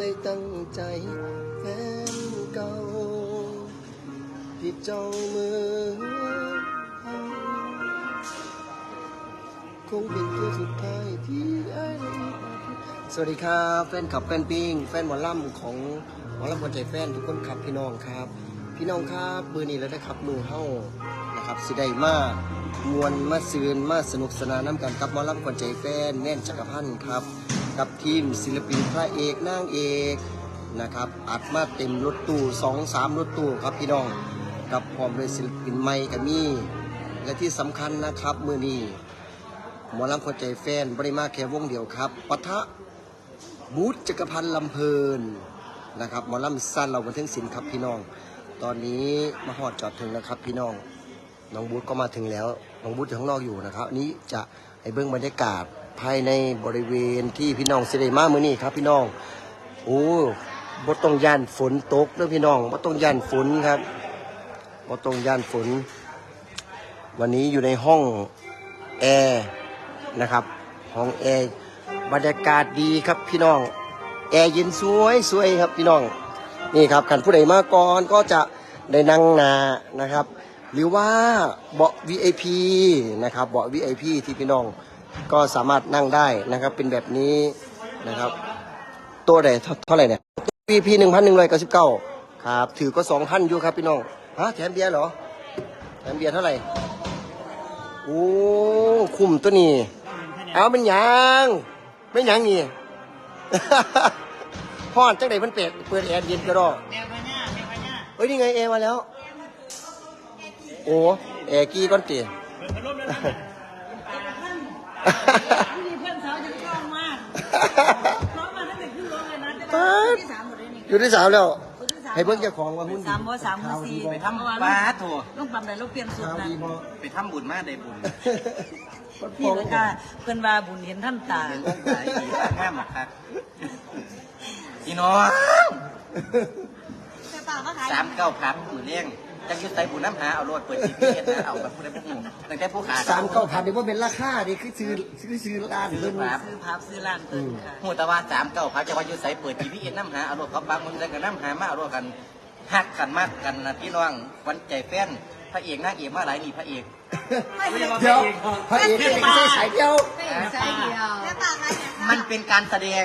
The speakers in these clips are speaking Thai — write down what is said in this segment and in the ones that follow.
ได้ตั้งใจแฟนเก่าที่เจ้ามือคงเป็นตัวสุดท้ายที่ได้สวัสดีครับแฟนขับแฟนปิงแฟนหมอลำของหมอลำคนใจแฟนทุกคนครับพี่น้องครับ พี่น้องครับมือนี้แล้วนะครับมือเฮ้านะครับสิได้มากมวนมาซืนมาสนุกสนานน้ำกันกับหมอลำคนใจแฟนแน่นจักรพันธ์ครับ กับทีมศิลปินพระเอกนางเอกนะครับอัดมาเต็มรถตู้สองสามรถตู้ครับพี่น้องกับพร้อมด้วยศิลปินใหม่กับมี่และที่สำคัญนะครับมือนี้หมอลำคนใจแฟนบริมาแค่วงเดียวครับปะทะบูธจักรพันธ์ลำเพลินนะครับหมอลำสั้นเราบันเทิงศิลป์ครับพี่น้อง ตอนนี้มาหอดจอดถึงแล้วครับพี่น้องน้องบูธก็มาถึงแล้วน้องบูธอยู่ข้างนอกอยู่นะครับนี้จะให้เบื้องบรรยากาศ ภายในบริเวณที่พี่น้องเสได็มามือนี้ครับ พี่น้อง โอ้บ่ต้องย่านฝนตกเด้อพี่น้องบ่ต้องย่านฝนครับบ่ต้องย่านฝน วันนี้อยู่ในห้องแอร์นะครับ ห้องแอร์บรรยากาศดีครับพี่น้อง แอร์เย็นสวยสวยครับพี่น้องนี่ครับขันผู้ใดมาก่อนก็จะได้นั่งนานะครับ หรือว่าเบาะ VIP นะครับเบาะ VIP ที่พี่น้อง ก็สามารถนั่งได้นะครับ เป็นแบบนี้นะครับ ตัวไหนเท่าไหร่เนี่ย VIP หนึ่งพันหนึ่งร้อยเก้าสิบเก้าครับ ถือก็สองพันอยู่ครับพี่น้องฮะแถมเบียร์เหรอ แถมเบียร์เท่าไหร่โอ้คุ้มตัวนี้เอาเป็นยังเป็นหยังนี่พอดจังไดเพิ่นเปิดเปิดแอร์เย็นก็รอแมวพญาแมวพญาเฮ้ยนี่ไงแอร์มาแล้ว โอ้แอร์กี้ก้อนเตี๋ย มแล้วนะมีเพื่อนสาวจะกล้องมากน้องมาตั้งแต่ขึ้นรถเลยนะจะได้ที่สามหมดเลยนี่อยู่ที่สามแล้วคนที่สามให้เบิ่งเจ้าของว่าหุ้นดีสามบ่สามบ่สี่ไปทำป้าโถลูกปั๊มได้ลูกเปลี่ยนสุดข่าวนะดีบ่ไปทำบุญมาได้บุญนี่เลยค่ะเพื่อนว่าบุญเห็นท่านตาเห็นต้นสายดีงามหรอกครับพี่น้องแต่ป่าก็ขายสามเก้าพันหมื่นเลี้ยง จังยุทธใส่บุญน้ำหาเอาโลดเปิดจีพีเอสนะเอาแบบผู้ใดผู้หนึ่งตั้งแต่ผู้ขาสามเก้าพันนี่ว่าเป็นราคาดิคือซื้อคือซื้อร้านเพิ่นซื้อพับซื้อร้านเพิ่นค่ะหูแต่ว่าสามเก้าพันจะว่ายุทธใส่เปิดจีพีเอสน้ำหาเอาโลดเขาปังมึงได้กับน้ำหามาเอาโลดกันหักกันมากกันนะพี่น้องวันใจแฟน พระเอกนางเอกมาหลายนี่พระเอกเดี๋ยวพระเอกเป็นใส่สายเดียว ใช่เดียวแต่ป่าขายมันเป็นการแสดง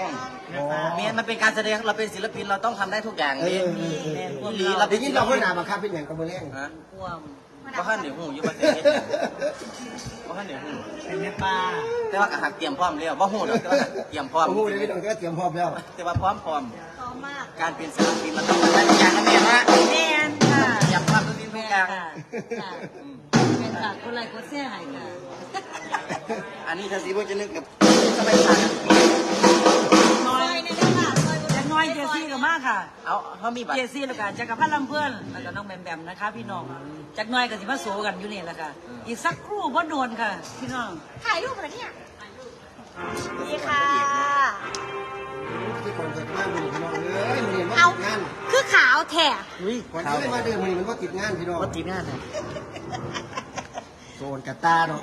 อ๋อเมียมันเป็นการแสดงเราเป็นศิลปินเราต้องทำได้ทุกอย่างเอนี่อเออเออ อีหลีเราเดี๋ยวนี้เราก็ด่าบังคับเป็นอย่างกับมือแรงฮะพ่วงเพราะท่านเดี๋ยวหูอยู่ประเทศเพราะท่านเดี๋ยวหูเป็นแม่ป่าแต่ว่ากหักเตรียมพร้อมแล้วว่าหูเนาะแต่ว่าเตรียมพร้อม โอ้โหเดี๋ยวพี่ต้องก็เตรียมพร้อมแล้วแต่ว่าพร้อมพร้อมพร้อมมากการเป็นศิลปินมันต้องทำได้ทุกอย่างนะเมียนะแม่นค่ะเตรียมพร้ อมทุกสิ่งทุกอย่างค่ะค่ะเป็นฝากคนไรคนเสียหายค่ะ อันนี้ถ้าสีว่าจะนึกกับสมัยผ่านน้อยเนี่ยค่ะจะน้อยเจซี่กับมากค่ะ เอาเขามีบัตรเจซี่แล้วก็จักรพันธ์ลำเพื่อนแล้วก็น้องแบมแบมนะคะพี่น้องจักน้อยกับสิมาโซกันอยู่นี่แหละค่ะ อีกสักครู่บ่โดนค่ะ พี่น้อง ถ่ายรูปเหรอเนี่ยนี่ค่ะที่คนเกิดมาบุญพี่น้องเอ้ยมันเรียนว่าเอาติดงานคือ ขาวแท้อุ้ยคนที่ได้มาเดือนมันมันว่าติดงานพี่น้องว่าตีหน้าเนี่ยโซนกาตาเนาะ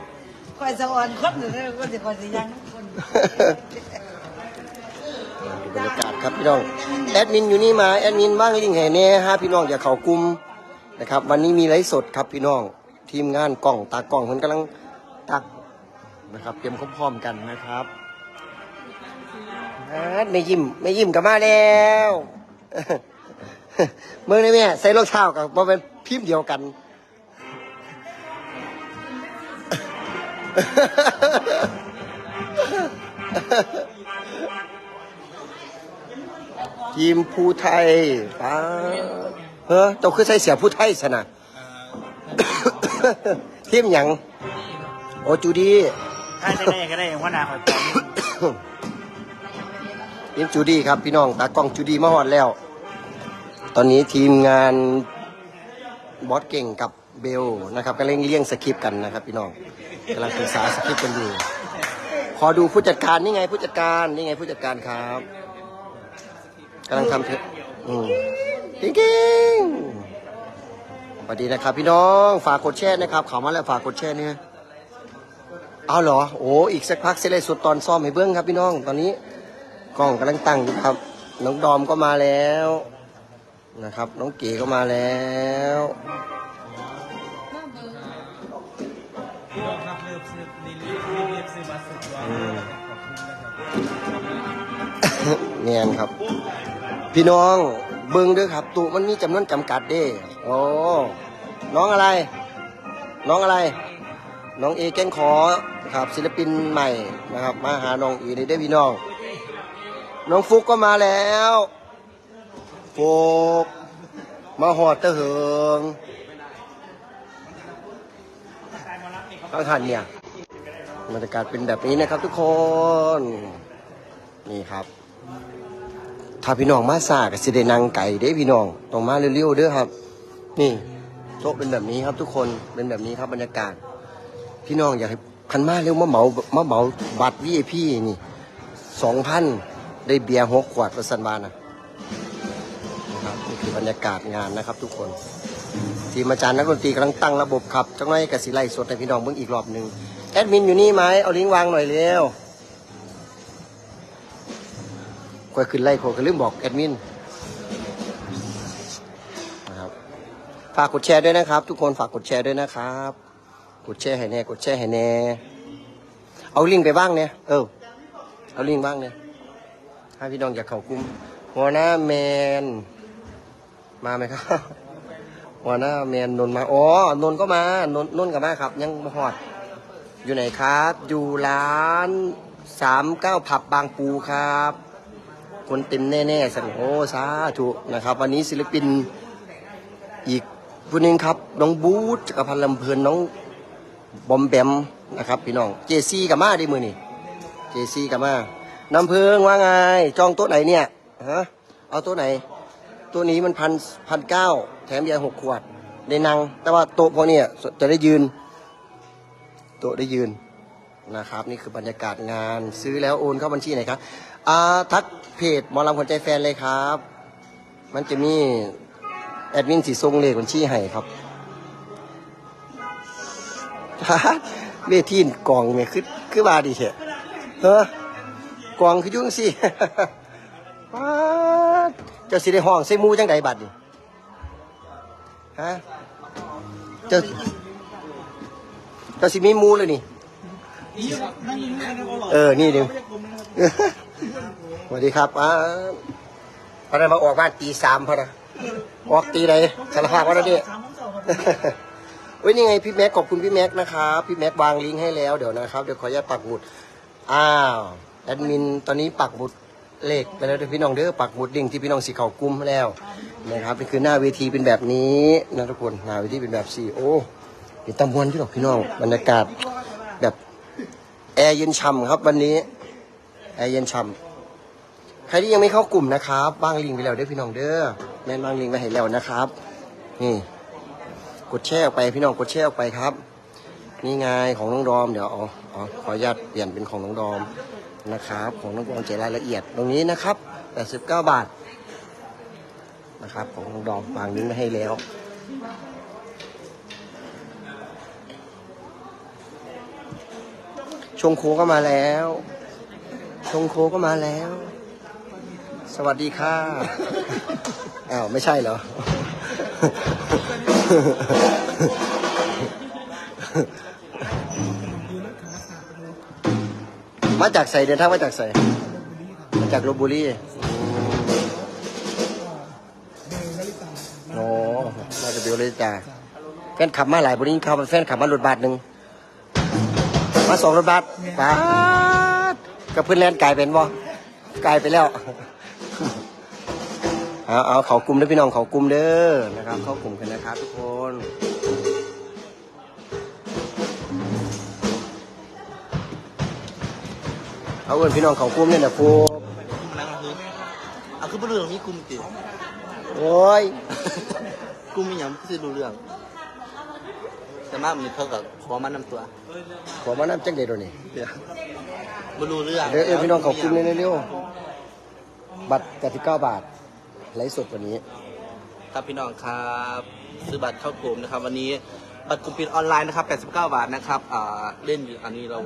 คอยสะออนคนหนึ่งก็สิคอยสิยังคนบรรยากาศครับพี่น้องแอดมินอยู่นี่มาแอดมินว่างจริงแห่แน่ฮะพี่น้องอย่าเขากลุ่มนะครับ วันนี้มีไลฟ์สดครับพี่น้องทีมงานกล้องตากล้องคนกำลังตักนะครับเตรียมพร้อมๆกันนะครับอ่าไม่ยิ้มไม่ยิ้มกลับมาแล้ว เมื่อนี้แม่ใส่รองเท้ากับว่าเป็นพิมพ์เดียวกัน ทีมภูไทยป้าเฮ้อเจ้าคือใส่เสียภูไทยสนะทีมหยัง โอจูดีถ้าจะได้ก็ได้หัวหน้าคอยทีมจูดีครับพี่น้องตากล้องจูดีมาฮอดแล้ว ตอนนี้ทีมงานบอสเก่งกับเบลนะครับกำลังเลี้ยงสคริปต์กันนะครับพี่น้องกำลังศึกษาสคริปต์กันอยู่ ขอดูผู้จัดการนี่ไงผู้จัดการนี่ไงผู้จัดการครับกำลังทำเถอะอืมกิ๊งกิ๊งสวัสดีนะครับพี่น้องฝากกดแชร์นะครับเขามาแล้วฝากกดแชร์เนี่ยเอาเหรอโอ้อีกสักพักเสร็จเลยสุดตอนซ่อมให้เบิ้องครับพี่น้อง ตอนนี้กล้องกำลังตั้งอยู่ครับ น้องดอมก็มาแล้ว นะครับ น้องเก๋ก็มาแล้วครับเลือกซื้อรีเลือกซื้อบัตรสุดว่าขอบคุณนะครับเนียนครับ พี่น้องเบิ้งด้วยครับตุมันมีจำนวนจำกัดเด้โอ้น้องอะไร น้องอะไร น้องเอแกนขอครับศิลปินใหม่นะครับ มาหาน้องอีได้พี่น้อง น้องฟุกก็มาแล้ว ฟุกมาหอดตะเหิงข้างหันเนี่ยบรรยากาศเป็นแบบนี้นะครับทุกคน นี่ครับ ถ้าพี่น้องมาซากับสิเดนังไก่เด้พี่น้องต้องมาเร็วๆเด้อครับ นี่โต๊ะเป็นแบบนี้ครับทุกคนเป็นแบบนี้ครับบรรยากาศ พี่น้องอยากให้คันมาเร็วมาเหมามาเหมาบัตรวีไอพี่นี่สองพันได้เบียร์หกขวดประสันบานะนะ บนี่คือบรรยากาศงานนะครับทุกคนทีมอาจารย์นักดนตรีกำลังตั้งระบบครับจังไรกับสิไลสดให้พี่น้องเบิ่งอีกรอบหนึ่งแอดมินอยู่นี่ไหมเอาลิงก์วางหน่อยเร็วคอยขึ้นไล่คอยก็ลืมบอกแอดมินนะครับฝากกดแชร์ด้วยนะครับ ทุกคนฝากกดแชร์ด้วยนะครับ กดแชร์ให้แน่กดแชร์ให้แน่เอาลิงก์ไปบ้างเนี่ยเออเอาลิงก์บ้างเนี่ยให้พี่น้องอยากเข้ากลุ่มหัวหน้าแมน มาไหมครับหัวหน้าแมนนนมา อ๋อ นนก็มานนนนกับมาครับ ยังมาหอด อยู่ไหนครับ อยู่ร้านสามเก้าผับบางปูครับ คนเต็มแน่ๆสันโอ้สาธุนะครับ วันนี้ศิลปินอีกผู้หนึงครับ น้องบูธจักรพันธ์ลำเพลินน้องบอมแบมนะครับ พี่น้อง เจซี่กับมาได้มือนี่เจซี่กับมาน้ำเพิงว่าไง จองโต๊ะไหนเนี่ยฮะเอาโต๊ะไหน ตัวนี้มันพันพันเก้าแถมยาหกขวดได้นั่ง แต่ว่าโต๊ะพวกเนี้ยจะได้ยืน โต๊ะได้ยืนนะครับ นี่คือบรรยากาศงานซื้อแล้วโอนเข้าบัญชีไหนครับอ่าทักเพจมอลำคนใจแฟนเลยครับ มันจะมีแอดมินสีทรงเลขบัญชีให้ครับเวทีนกองเนี่ยคือคือบาดีเถอะเฮ้อกองคือยุ่งสิ จ้าสิได้ห้องใส่มูจังใดบัดนี่ฮะเจ้าเจ้าสิมีมูเลยนี่ เออ นี่หนึ่งสวัสดีครับอ่าพอได้มาออกบ้านตีสามพอนะออกตีไหนสารภาพว่าแล้วเนี่ยเว้ยนี่ไงพี่แม็กขอบคุณพี่แม็กนะครับพี่แม็กวางลิงก์ให้แล้วเดี๋ยวนะครับ เดี๋ยวขออนุญาตปักหมุด อ้าวแอดมินตอนนี้ปักหมุด เลขไปแล้วเด้อพี่น้องเด้อปักหมุดลิงที่พี่น้องสีเขากลุ้มแล้วนะครับนี่คือหน้าเวทีเป็นแบบนี้นะทุกคนหน้าเวทีเป็นแบบสี่โอ้เป็นตำมวนที่หรอกพี่น้องบรรยากาศแบบแอร์เย็นฉ่ำครับวันนี้แอร์เย็นฉ่ำใครที่ยังไม่เข้ากลุ่มนะครับวางลิงไปแล้วเด้อพี่น้องเด้อแม่นวางลิงไปให้แล้วนะครับ นี่ กดแชร์ออกไปพี่น้องกดแชร์ออกไปครับนี่ไงของน้องดอมเดี๋ยวอาเอขออนุญาตเปลี่ยนเป็นของน้องดอม นะครับ ของน้องดอมเจรายละเอียดตรงนี้นะครับ 89 บาทนะครับ ของน้องดอมวางลิงไว้ให้แล้วชงโคก็มาแล้ว ชงโคก็มาแล้ว สวัสดีค่ะ อ้าวไม่ใช่เหรอ มาจากใส่เดินทางมาจากใส่มาจากลบบุรีโอ้มาจากเบลเลยจ้าแฟนขับมาหลายบุรีเขาเป็นแฟนขับมารถบัสหนึ่งมาสองรถบัสป้ากับเพื่อนแลนด์กลายเป็นบ่กลายไปแล้วเอาเอาเขากลุ่มเด้อพี่น้องเขากลุ่มเด้อนะครับ เขากลุ่มกันนะครับทุกคน เอาเอินพี่น้องเขากลุ่มเนี่ยนะฟูนั่งคือเอาคือบ่รู้เรื่องมีกลุ่มติโอ้ยกลุ่มมีหยังคือรู้เรื่อง แต่มามันเขาก็ขอมานำตัวขอมาน้ำจังเด็ดตัวนี้เดี๋ยวบ่รู้เรื่องเดี๋ยวเอินพี่น้องเขากลุ่มเนี่ยเร็วๆบัตร89บาทไลฟ์สดวันนี้ ครับพี่น้องครับซื้อบัตรเข้ากลุ่มนะครับ วันนี้บัตรกลุ่มปิดออนไลน์นะครับ 89 บาทนะครับอ่าเล่นอยู่อันนี้เรา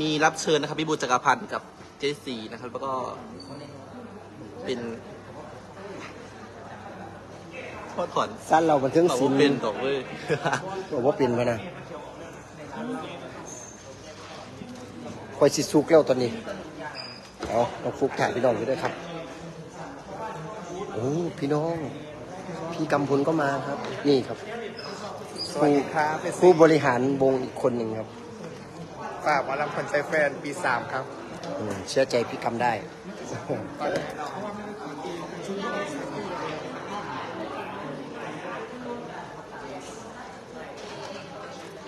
มีรับเชิญนะครับพี่บูจักรพันธ์กับเจสีนะครับ แล้วก็เป็นพ่อถอนสั้นเราบันทึกเราศิลบ่ป์เป็นตกเลยบอกว่าเป็นมานะคอยสิสุกแล้วตอนนี้ เอาต้องฟุกถ่ายพี่น้องอยู่ด้วยครับ โอ้พี่น้อง พี่กำพลก็มาครับ นี่ครับ สวัสดีครับเป็นผู้บริหารวงอีกคนหนึ่งครับ ฝากหมอลำคนใจแฟนปีสามครับ อืมเชื่อใจพี่กำได้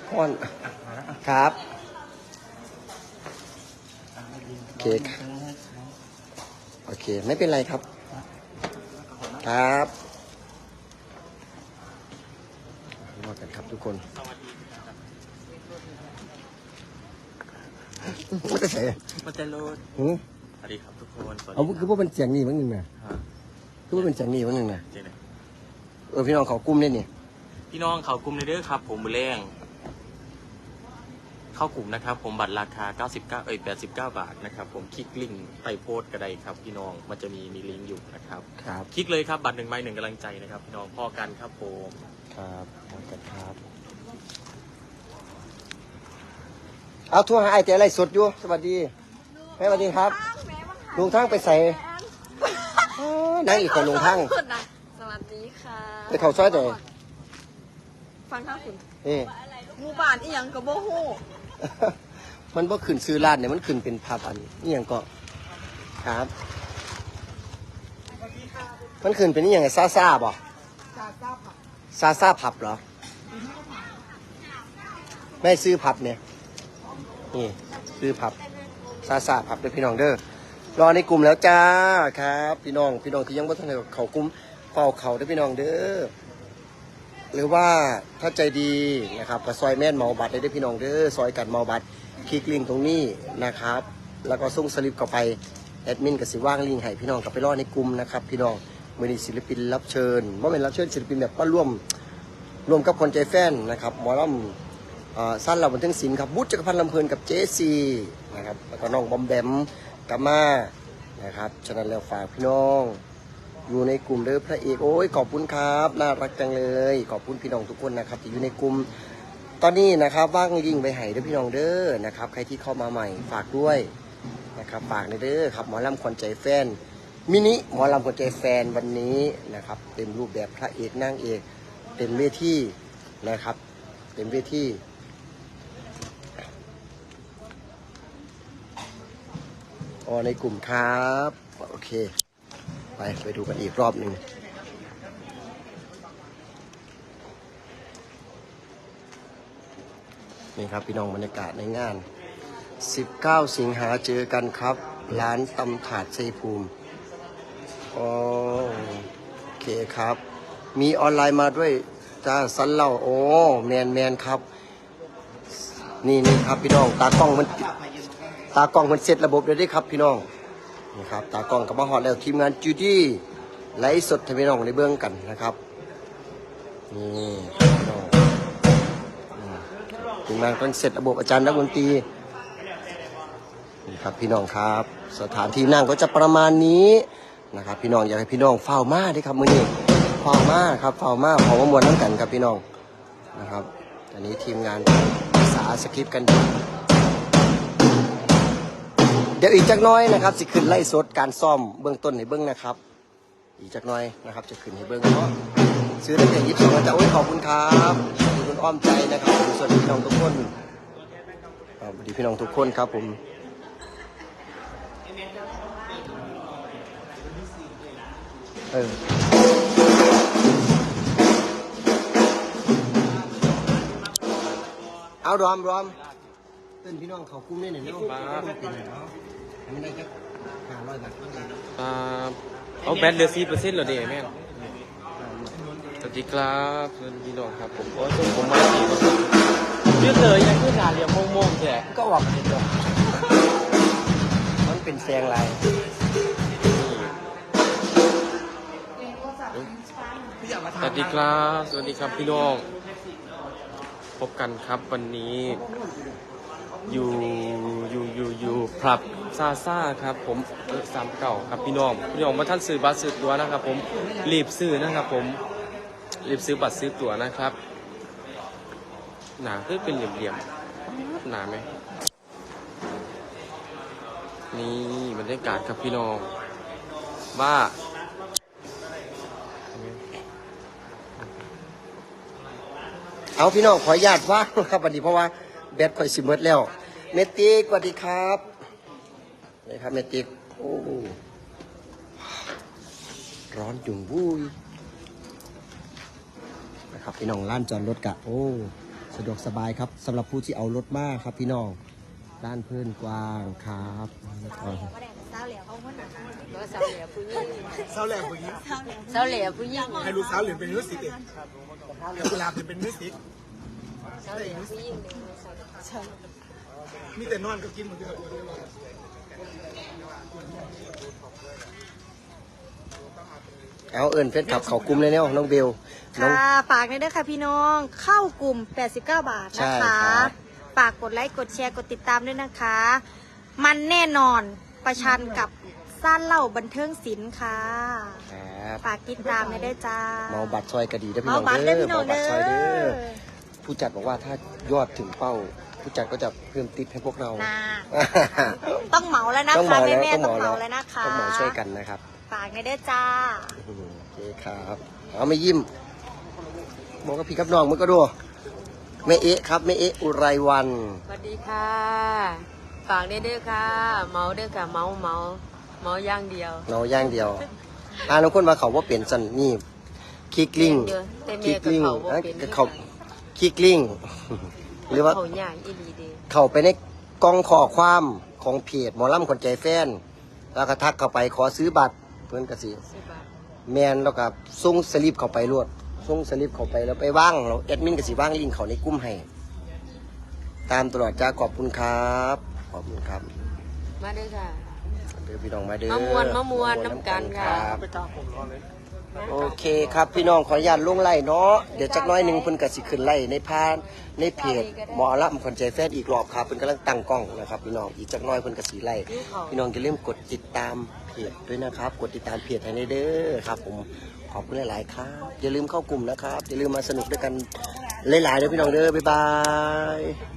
พ่อนครับ โอเคครับโอเค ไม่เป็นไรครับ ครับรอกันครับทุกคน ไม่ได้ใส่มันจะโลดหือสวัสดีครับทุกคนสวัสเอาดีคือว่าเป็นเสียงนี่มั้งหนึ่งนะครับคือว่าเป็นเสียงนี่มั้งหนึ่งนะเจ๊เลยเออพี่น้องเขากุ้มเนี่ยนี่พี่น้องเขากลุ่มในเด้อครับ ผมมือแรงเข้ากลุ่มนะครับ ผมบัตรราคา 99 เอ้ย89 บาทนะครับ ผมคลิกลิงก์ไปโพสต์ก็ได้ครับ พี่น้องมันจะมีมีลิงก์อยู่นะครับครับ คลิกเลยครับบัตรหนึ่งใบหนึ่งกำลังใจนะครับ พี่น้องพ่อกันครับผมครับขอบคุณครับ เอาทั่วหาไอแต่อะไรสดอยู่สวัสดีแม่สวัสดีครับ ลุงทั้งไปใส่อ้าวนั่งอีกคนลุงทั้งคุณนะสวัสดีค่ะไปเขาซอยแต่ฟังท่าคุณเอ๊ะหมู่บ้านอีหยังกับโบฮู้มันบ่ขึ้นซื้อร้านเนี่ยมันขึ้นเป็นภาพอันนี่ยังก็ครับ มันขึ้นเป็นนี่ยังไงซาซาบ่ซาซาผับเหรอไม่ซื้อผับเนี่ย นี่ซื้อผับซาซาผับเด้อพี่น้องเด้อรอในกลุ่มแล้วจ้าครับ พี่น้องพี่น้องที่ยังบ่ทันได้เขากลุ่มเฝ้าเขาเด้อพี่น้องเด้อหรือว่าถ้าใจดีนะครับก็ซอยแม่นเมาบัตรได้ด้วยพี่น้องเด้อซอยกันเมาบัตรคลิกลิงก์ตรงนี้นะครับ แล้วก็ส่งสลิปเข้าไปแอดมินกับสิว่างลิงก์ให้พี่น้องกลับไปรอในกลุ่มนะครับพี่น้องมือนีศิลปินรับเชิญว่าเป็นรับเชิญศิลปินแบบว่าร่วมร่วมกับคนใจแฟนนะครับหมอลำ สั้นเราบันเทิงศิลป์ครับบุตรจักรพันธ์ลำเพลินกับเจซีนะครับแล้วก็น้องบอมแบมกัมานะครับฉะนั้นแล้วฝากพี่น้อง อยู่ในกลุ่มเด้อพระเอกโอ้ยขอบคุณครับน่ารักจังเลย ขอบคุณพี่น้องทุกคนนะครับที่อยู่ในกลุ่มตอนนี้นะครับว่างยิงไปให้เด้อพี่น้องเด้อนะครับใครที่เข้ามาใหม่ฝากด้วยนะครับฝากในเด้อครับหมอลำควันใจแฟนมินิหมอลำควันใจแฟนวันนี้นะครับเต็มรูปแบบพระเอกนางเอกเต็มเวทีนะครับ เต็มเวที อ๋อในกลุ่มครับ โอเค ไปไปดูกันอีกรอบหนึ่งนี่ครับพี่น้องบรรยากาศในงาน 19 สิงหาเจอกันครับ ร้านตำถาดชัยภูมิโอเคครับ มีออนไลน์มาด้วยจ้าสันเล่าโอ้แมนแมนครับ นี่นี่ครับพี่น้องตากล้องมัน ตากล้องมันเสร็จระบบเลยด้ครับพี่น้องนี่ครับตากล้องกับมาฮอดแล้วทีมงานจูดี้ไลฟ์สดให้พี่น้องในเบื้องกันนะครับนี่พี่น้องอืมทีมงานก็เสร็จระบบอาจารย์นักดนตรีนี่ครับพี่น้องครับ สถานที่นั่งก็จะประมาณนี้นะครับ พี่น้องอยากให้พี่น้องเฝ้ามาด้วยครับมื้อนี้เฝ้ามาครับเฝ้ามาเฝ้ามามวนน้ำกันครับพี่น้องนะครับตอนนี้ทีมงานภาษาสคริปต์กัน เดี๋ยวอีกจักน้อยนะครับสิขึ้นไล่สดการซ่อมเบื้องต้นในเบื้องนะครับ อีกจักน้อยนะครับ จะขึ้นให้เบื้องเนาะซื้อตั้งแต่ยี่สิบสองจะโอ้ยขอบคุณครับขอบคุณอ้อมใจนะครับสวัสดีพี่น้องทุกคนสวัสดีพี่น้องทุกคนครับผมเออเอารอมรอม เต้นพี่น้องเขาคุ้มได้หน่อยเนาะเป็นหน่อยเนาะอันนี้ได้แค่ห้าร้อยบาทเท่านั้นอ่าเอาแบตเหลือสี่เปอร์เซ็นต์เหรอเดี๋ยวแม่นสวัสดีครับสวัสดีพี่น้องครับผมโอ้ยส่งผมมาสี่เปอร์เซ็นต์ยืดเลยยังขึ้นหาเรียงโม่งๆแท้ก็ออกมาเห็นด้วยมันเป็นแซงลายสวัสดีครับ สวัสดีครับพี่น้อง พบกันครับวันนี้อยู่อยู่อยู่ อยู่พลับซาซ่าครับผมสามเก่าครับพี่น้องพี่น้องมาท่านซื้อบัตรซื้อตั๋วนะครับ ผมรีบซื้อนะครับ ผมรีบซื้อบัตรซื้อตั๋วนะครับ หนาคือเป็นเหลี่ยมๆหนาไหมนี่บรรยากาศครับพี่น้องว่าเอาพี่น้องขออนุญาตว่างครับวันนี้เพราะว่าแบตข่อยสิเมิดแล้ว เมติกสวัสดีครับ ครับเมติกโอ้ร้อนจุ่งบุยนะครับพี่น้องล้านจอดรถกะโอ้สะดวกสบายครับสำหรับผู้ที่เอารถมาครับ พี่น้องด้านเพื่อนกว้างครับเศร้าเหลียวเขาคนหนาก็เศร้าเหลียวผู้หญิงเศร้าแหลมผู้หญิงเศร้าเหลียวผู้หญิงให้ลูกสาวเหรียญเป็นมิวสิกเองเดี๋ยวกุหลาบจะเป็นมิวสิกเศร้าเหลียวผู้หญิงเลยเศร้ามีแต่นอนก็กินเหมือนเดิม เอาเอิญเฟซขับเขากลุ่มเลยเนี่ยน้องเบลน้อง ค่ะฝากในอยเด้อค่ะพี่น้องเข้ากลุ่ม 89 บาทใช่นะครัคะบฝากกดไลค์กดแชร์กดติดตามด้วยนะคะ มันแน่นอนประชันกับสั้นเล่าบันเทิงศิลป์ค่ะครับฝากติดตามในอยเด้อจ้าเมาบัตรซอยกระดีเด้อพี่เมาน้องบัตรเด้เด้ออพี่น้องเมาบัตรซอยเด้อเด้อผู้จัดบอกว่าถ้ายอดถึงเป้า ผู้จัดก็จะเพิ่มติปให้พวกเรานะต้องเหมาแล้วนะต้องคะเหมาแล้วแม่ๆต้ต้อองงเหเหมามาแล้แล้ววนะคะต้องเหมาช่วยกันนะครับฝากในอยเด้อจ้า อืมโอเคครับเอาไม่ยิ้ม บอกกับพี่ครับน้องมึงก็ดูแม่เอ๊ะครับแม่เอ๊ะอุไรวันสวัสดีค่ะ ฝากเด้อค่ะ เมาเด้อค่ะ เมาเมาเมาอย่างเดียวเราย่างเดียวอ่าน้องคนมาเขาว่าเปลี่ยนสันนี่คิกลิงเด้อแต่คิแม่กกับลิงเขาบ่อะเป็นเขาคิกลิง หรือว่าเขาใหญ่อีหลีเด้เข้าไปในกล่องข้อความของเพจหมอลำคนใจแฟน แล้วก็ทักเข้าไปขอซื้อบัตรเพื่อนกสิสิบบาทแมนแล้วก็ส่งสลิปเข้าไปรวดส่งสลิปเข้าไปแล้วไปว่างเราแอดมินกสิว่างลิงก์เขาในกลุ่มให้ ตามตลอดจ้าขอบคุณครับ ขอบคุณครับมาเด้อค่ะ เดี๋ยวพี่น้องมาเด้อมะม่วนมะม่วนน้ำกันค่ะรับ โอเคครับพี่น้องขออนุญาตลงไล่เนาะเดี๋ยวจักน้อยหนึ่งเพิ่นกสิขึ้นไล่ในพานในเพจหมอลำคนใจแฟนอีกรอบครับเพิ่นกำลังตั้งกล้องนะครับพี่น้องอีกจักน้อยเพิ่นกสิไล่พี่น้องอย่าลืมกดติดตามเพจด้วยนะครับ กดติดตามเพจให้ในเด้อครับ ผมขอบคุณหลาย ๆ ครับ อย่าลืมเข้ากลุ่มนะครับอย่าลืมมาสนุกด้วยกันหลายๆเด้อพี่น้องเด้อบ๊ายบาย